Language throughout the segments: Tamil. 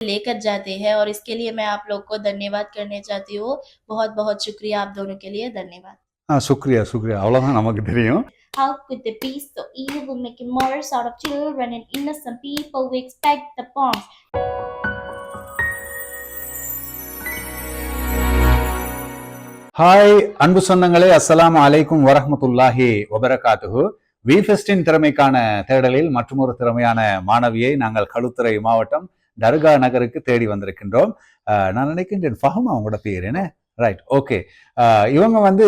लेकर जाते हैं और इसके लिए मैं आप लोग को धन्यवाद करने चाहती हूँ बहुत बहुत शुक्रिया आप दोनों के लिए धन्यवाद ஆ சுக்ரியா சுக்ரியா அவ்வளோதான் நமக்கு தெரியும் How could they be so evil, making murders out of children and innocent people? We expect the bombs. Hi அன்பு சொந்தங்களே அஸ்ஸலாமு அலைக்கும் வரஹ்மத்துல்லாஹி வபரகாத்துஹு விஃபெஸ்டின் திறமைக்கான தேடலில் மற்றொரு திறமையான மாணவியை நாங்கள் களுத்துறை மாவட்டம் தர்கா நகருக்கு தேடி வந்திருக்கின்றோம். நான் நினைக்கின்றேன் ஃபஹமா அவங்களோட பேர் என்ன? ரைட் ஓகே இவங்க வந்து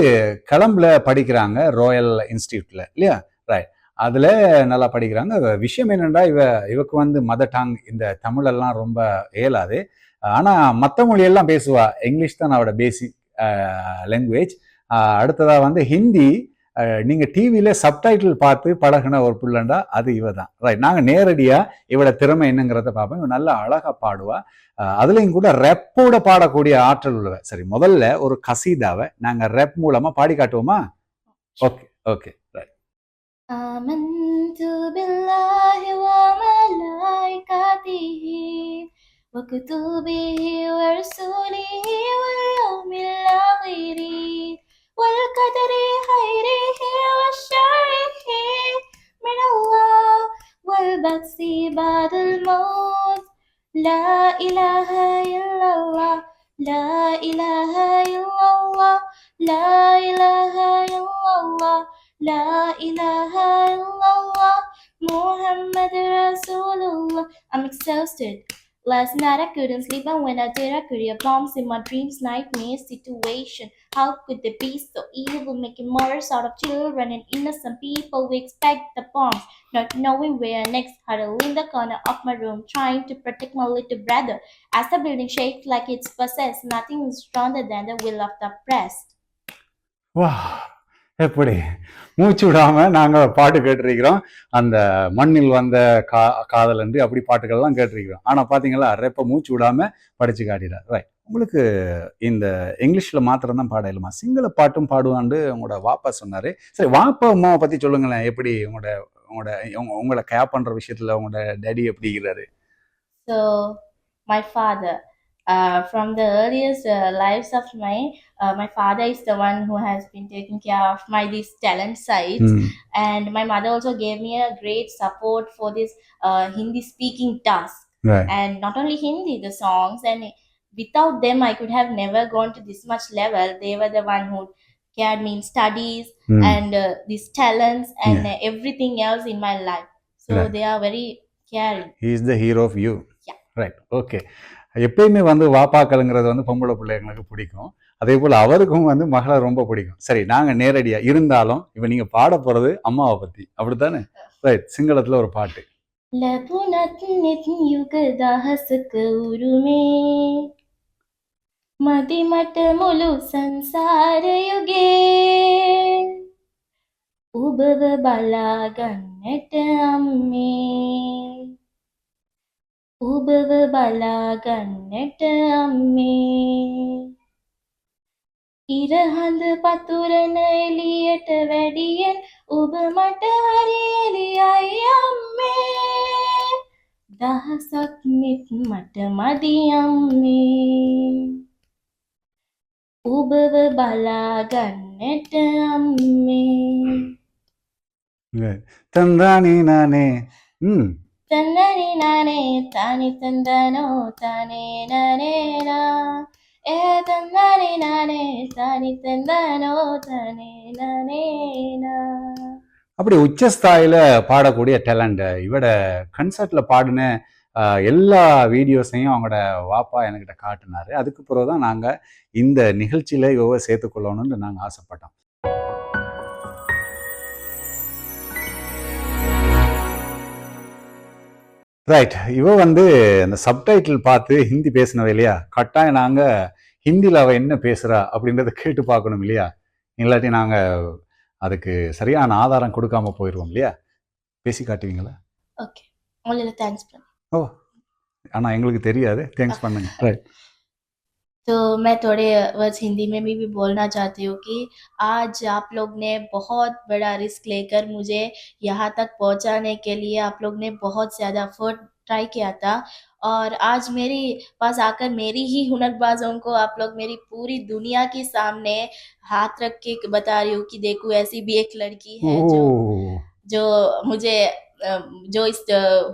கிளம்புல படிக்கிறாங்க ராயல் இன்ஸ்டியூட்ல இல்லையா? ரைட் அதில் நல்லா படிக்கிறாங்க. விஷயம் என்னென்னா இவ இவக்கு வந்து மதர் டாங் இந்த தமிழெல்லாம் ரொம்ப இயலாது. ஆனால் மற்ற மொழியெல்லாம் பேசுவா. இங்கிலீஷ் தான் அவட பேசிக் லாங்குவேஜ் அடுத்ததாக வந்து ஹிந்தி அஹ், நீங்க டிவியில சப்டைட்டில் பார்த்து பழகுன ஒரு புள்ளண்டா அது இவ தான் ரைட் நாங்க நேரடியா இவட திறமை என்னங்கிறத பார்ப்போம் இவ நல்லா அழகா பாடுவா அஹ், அதுலயும் கூட ரெப்போட பாடக்கூடிய ஆற்றல் உள்ளவ சரி முதல்ல ஒரு கசீதாவை நாங்க ரெப் மூலமா பாடி காட்டுவோமா okay okay right آمنت بالله وملائكته وكتبه ورسله والبعث بعد الموت لا إله إلا الله لا إله إلا الله لا إله إلا الله لا إله إلا الله Muhammad Rasulullah I'm exhausted. Last night I couldn't sleep and when I did I could hear bombs in my dreams, nightmare situation. How could they be so evil, making murders out of children and innocent people? We expect the bombs, not knowing where next. Huddled in the corner of my room, trying to protect my little brother. As the building shakes like it's possessed, nothing is stronger than the will of the oppressed. வா எப்படி? மூச்சு விடாம நாங்கள் பாட்டு கேட்டிருக்கிறோம். அந்த மண்ணில் வந்த கா காதல் என்று அப்படி பாட்டுகள்லாம் கேட்டிருக்கிறோம். ஆனால் பார்த்தீங்களா ரெப்ப மூச்சு விடாம படித்து காட்டிடார் ரைட் உங்களுக்கு இந்த இங்கிலீஷில் மாத்திரம்தான் பாட சிங்கள பாட்டும் பாடுவான்னு உங்களோட வாப்பா சொன்னார். சரி வாப்பா அம்மாவை பற்றி சொல்லுங்களேன். எப்படி உங்களோட உங்களோட உங்க- உங்களை கேப் பண்ணுற விஷயத்தில் உங்களோட டேடி எப்படி இருக்கிறாரு? So my father Uh, from the earliest uh, lives of my uh, my father is the one who has been taking care of my this talent side, mm. and my mother also gave me a great support for this uh, hindi speaking task right. and not only hindi the songs and without them i could have never gone to this much level they were the one who cared me in studies mm. and uh, these talents and yeah. everything else in my life so right. they are very caring he is the hero of you yeah right okay எப்பயுமே வந்து வாப்பாக்கள்ங்கிறது வந்து பொம்பளை பிள்ளைங்களுக்கு பிடிக்கும். அதே போல் அவருக்கும் வந்து மகளை ரொம்ப பிடிக்கும். சரி நாங்கள் நேரடியாக இருந்தாலும் இப்போ நீங்கள் பாட போகிறது அம்மாவை பற்றி அப்படித்தானே? ரைட் சிங்களத்தில் ஒரு பாட்டு. மதிமட்ட முழு சம்சார யுகே உபவ பலாகன்னட்ட அம்மே. ඔබව බලාගන්නට අම්මේ. ඉරහඳ පතුරන එළියට වැඩියෙන් ඔබ මට හරි එළියයි අම්මේ. දහසක් මිත් මට මදි අම්මේ. ඔබව බලාගන්නට අම්මේ. තන්රානේ නානේ. හ්ම්. தன்னனி நானே தானி தந்தனோ தானே நானேனா ஏ தன்னனி நானே தானி தந்தனோ தானே நானேனா அப்படி உச்சஸ்தாயில பாடக்கூடிய டேலண்ட் இவட கன்சர்ட்ல பாடின எல்லா வீடியோஸையும் அவங்களோட வாப்பா என்கிட்ட காட்டினாரு. அதுக்கு பிறகு தான் நாங்கள் இந்த நிகழ்ச்சியில இவ சேர்த்துக்கொள்ளணும்னு நாங்கள் ஆசைப்பட்டோம். ரைட் இவ வந்து அந்த சப்டைட்டில் பார்த்து ஹிந்தி பேசினவ இல்லையா? கட்டாயம் நாங்க ஹிந்தியில் அவ என்ன பேசுறா அப்படின்றத கேட்டு பார்க்கணும் இல்லையா? இல்லாட்டி நாங்க அதுக்கு சரியான ஆதாரம் கொடுக்காம போயிடுவோம் இல்லையா? பேசி காட்டுவீங்களா? ஓகே தேங்க்ஸ் பண்ணு ஆனா எங்களுக்கு தெரியாது. தேங்க்ஸ் பண்ணுங்க. ரைட் तो मैं थोड़े वर्ड्स हिंदी में भी, भी बोलना चाहती हूँ कि आज आप लोग ने बहुत बड़ा रिस्क लेकर मुझे यहाँ तक पहुँचाने के लिए आप लोग ने बहुत ज़्यादा एफर्ट ट्राई किया था। और आज मेरी पास आकर मेरी ही हुनरबाजों को आप लोग मेरी पूरी दुनिया के सामने हाथ रख के बता रही हूँ कि देखो ऐसी भी एक लड़की है जो जो मुझे जो इस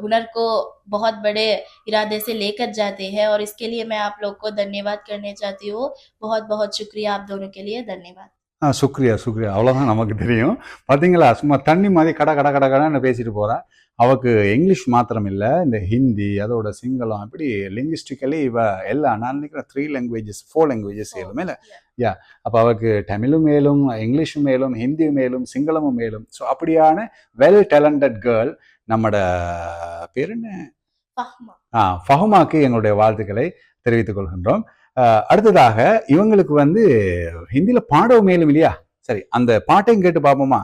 हुनर को बहुत बड़े इरादे से लेकर जाते हैं और इसके लिए मैं आप लोग को धन्यवाद करने चाहती हूँ। बहुत बहुत शुक्रिया आप दोनों के लिए। धन्यवाद। ஆ சுக்ரியா சுக்ரியா. அவ்வளோதான் நமக்கு தெரியும். பார்த்தீங்களா சும்மா தண்ணி மாதிரி கட கட கட கடன்னு பேசிட்டு போறா. அவக்கு இங்கிலீஷ் மாத்திரம் இல்லை. இந்த ஹிந்தி அதோட சிங்களம் இப்படி லிங்குஸ்டிக்கலி இவ எல்லா நான் நினைக்கிறேன் த்ரீ லாங்குவேஜஸ் ஃபோர் லாங்குவேஜஸ் ஏழுமே இல்லை? அப்போ அவருக்கு தமிழும் மேலும் இங்கிலீஷும் மேலும் ஹிந்தியும் மேலும் சிங்களமும் மேலும். ஸோ அப்படியான வெல் டேலண்டட் கேர்ள் நம்மட பேர் என்ன? ஆ ஃபஹுமாக்கு எங்களுடைய வாழ்த்துக்களை தெரிவித்துக் கொள்கின்றோம். அடுத்ததாக இவங்களுக்கு வந்து ஹிந்தியில பாடவும் மேலும் இல்லையா சரி அந்த பாட்டையும் கேட்டு பார்ப்போமா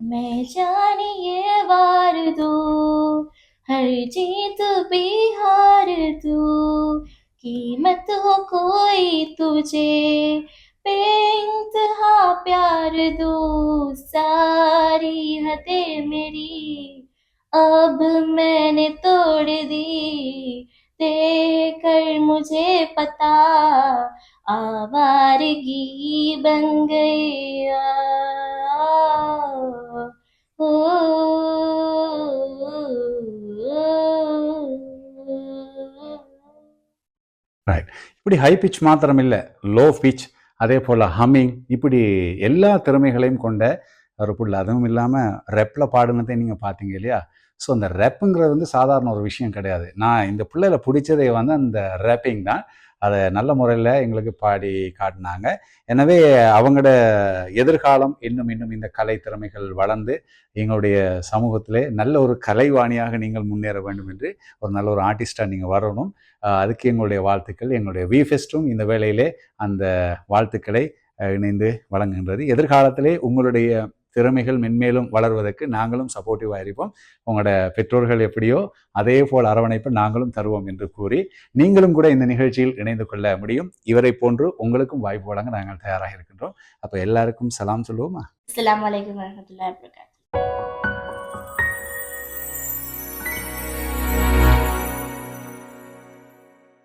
मैं जानिए वार दू हर जीत भी हार दू कीमत हो कोई तुझे बेइंतहा प्यार दू सारी हदें मेरी अब मैंने तोड़ दी देकर मुझे पता आवारगी बन गई आ, ओ, இப்படி ஹை பிச் மாத்திரம் இல்லை லோ பிச் அதே போல் ஹம்மிங் இப்படி எல்லா திறமைகளையும் கொண்ட ஒரு புள்ள அதுவும் இல்லாமல் ரெப்பில் பாடினதை நீங்கள் பார்த்தீங்க இல்லையா? ஸோ அந்த ரெப்புங்கிறது வந்து சாதாரண ஒரு விஷயம் கிடையாது. நான் இந்த பிள்ளையில பிடிச்சதே வந்து அந்த ரேப்பிங் தான். அதை நல்ல முறையில் எங்களுக்கு பாடி காட்டினாங்க. எனவே அவங்களோட எதிர்காலம் இன்னும் இன்னும் இந்த கலை திறமைகள் வளர்ந்து எங்களுடைய சமூகத்திலே நல்ல ஒரு கலைவாணியாக நீங்கள் முன்னேற வேண்டும் என்று ஒரு நல்ல ஒரு ஆர்டிஸ்டாக நீங்கள் வரணும். அதுக்கு எங்களுடைய வாழ்த்துக்கள். எங்களுடைய விஃபெஸ்டும் இந்த வேளையிலே அந்த வாழ்த்துக்களை இணைந்து வழங்குகின்றது. எதிர்காலத்திலே உங்களுடைய திறமைகள் மென்மேலும் வளர்வதற்கு நாங்களும் சப்போர்ட்டிவாக இருப்போம். உங்களோட பெற்றோர்கள் எப்படியோ அதே போல் அரவணைப்பு நாங்களும் தருவோம் என்று கூறி நீங்களும் கூட இந்த நிகழ்ச்சியில் இணைந்து கொள்ள முடியும். இவரை போன்று உங்களுக்கும் வாய்ப்பு வழங்க நாங்கள் தயாராக இருக்கின்றோம். அப்போ எல்லாருக்கும் சலாம் சொல்லுவோமா? அஸ்லாம் வலைக்கம் வரமத்துல